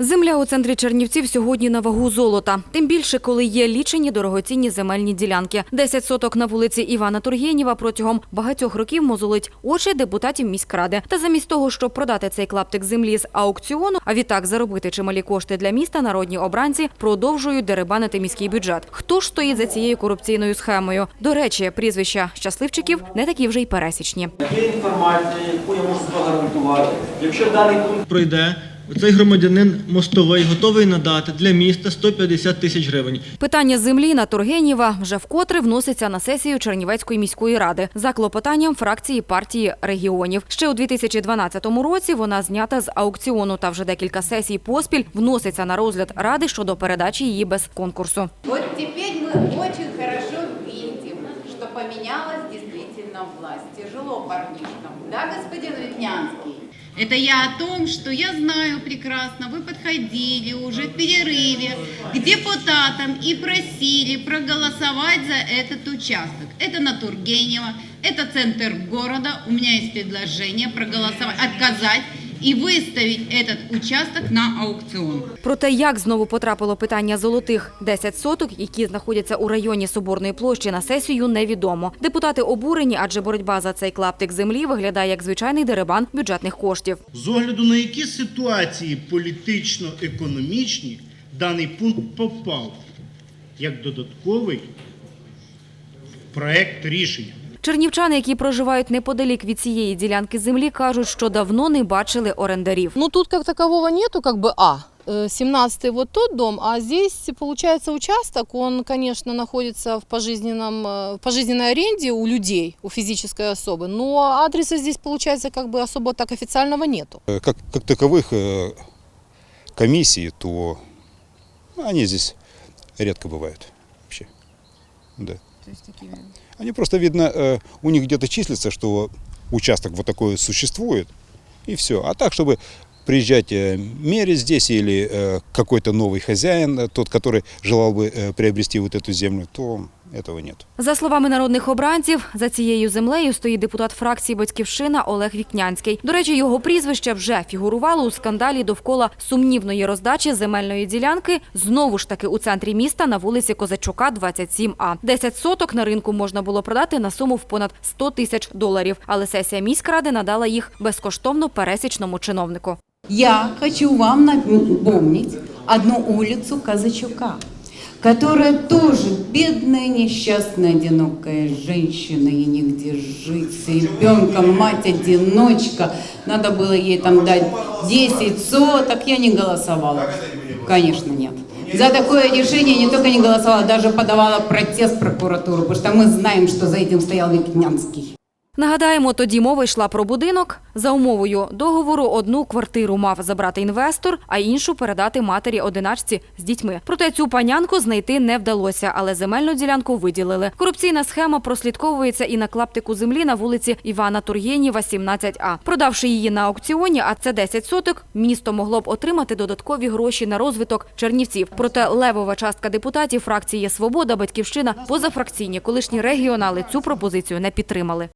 Земля у центрі Чернівців сьогодні на вагу золота. Тим більше, коли є лічені дорогоцінні земельні ділянки. 10 соток на вулиці Івана Тургенєва протягом багатьох років мозолить очі депутатів міськради. Та замість того, щоб продати цей клаптик землі з аукціону, а відтак заробити чималі кошти для міста, народні обранці продовжують деребанити міський бюджет. Хто ж стоїть за цією корупційною схемою? До речі, прізвища щасливчиків не такі вже й пересічні. Є інформація, яку я можу гарантувати. Якщо даний пункт пройде, цей громадянин мостовий готовий надати для міста 150 тисяч гривень. Питання землі на Тургенєва вже вкотре вноситься на сесію Чернівецької міської ради за клопотанням фракції партії регіонів. Ще у 2012 році вона знята з аукціону та вже декілька сесій поспіль вноситься на розгляд ради щодо передачі її без конкурсу. Вот теперь мы очень Тяжело парнишкам, да, господин Ветнянский? Это я о том, что я знаю прекрасно, вы подходили уже в перерыве к депутатам и просили проголосовать за этот участок. Это на Тургенева, это центр города. У меня есть предложение проголосовать, отказать и выставить этот участок на аукцион. Про те, як знову потрапило питання золотих 10 соток, які знаходяться у районі Соборної площі на сесію, невідомо. Депутати обурені, адже боротьба за цей клаптик землі виглядає як звичайний деребан бюджетних коштів. З огляду на які ситуації політично-економічні даний пункт попав як додатковий проект рішення. Чернівчани, які проживають неподалік від цієї ділянки землі, кажуть, що давно не бачили орендарів. Ну, тут как такового нету, как бы, а, 17-й вот тот дом, а здесь, получается, участок, он, конечно, находится в, пожизненном, э, в пожизненной аренде у людей, у физической особы, но адреса здесь, получается, как бы особо так официального нету. Э, как, как таковых э, комиссий, то они здесь редко бывают вообще. Да. Они просто, видно, э, у них где-то числится, что участок вот такой существует, и все. А так, чтобы приезжать э, мерить здесь или э, какой-то новый хозяин, э, тот, который желал бы э, приобрести вот эту землю, то этого нет. За словами народних обранців, за цією землею стоїть депутат фракції Батьківщина Олег Вікнянський. До речі, його прізвище вже фігурувало у скандалі довкола сумнівної роздачі земельної ділянки знову ж таки у центрі міста на вулиці Козачука, 27А. 10 соток на ринку можна було продати на суму в понад 100 тисяч доларів, але сесія міськради надала їх безкоштовно пересічному чиновнику. Я хочу вам напомнить одну улицу Казачука, которая тоже бедная, несчастная, одинокая женщина, и негде жить, с ребенком, мать-одиночка. Надо было ей там дать 10 соток, я не голосовала. Конечно, нет. За такое решение не только не голосовала, даже подавала протест в прокуратуру, потому что мы знаем, что за этим стоял Викнянский. Нагадаємо, тоді мова йшла про будинок. За умовою договору одну квартиру мав забрати інвестор, а іншу передати матері одиначці з дітьми. Проте цю панянку знайти не вдалося, але земельну ділянку виділили. Корупційна схема прослідковується і на клаптику землі на вулиці Івана Тургенєва, 17А. Продавши її на аукціоні, а це 10 соток, місто могло б отримати додаткові гроші на розвиток Чернівців. Проте левова частка депутатів фракції Свобода, Батьківщина, позафракційні колишні регіонали цю пропозицію не підтримали.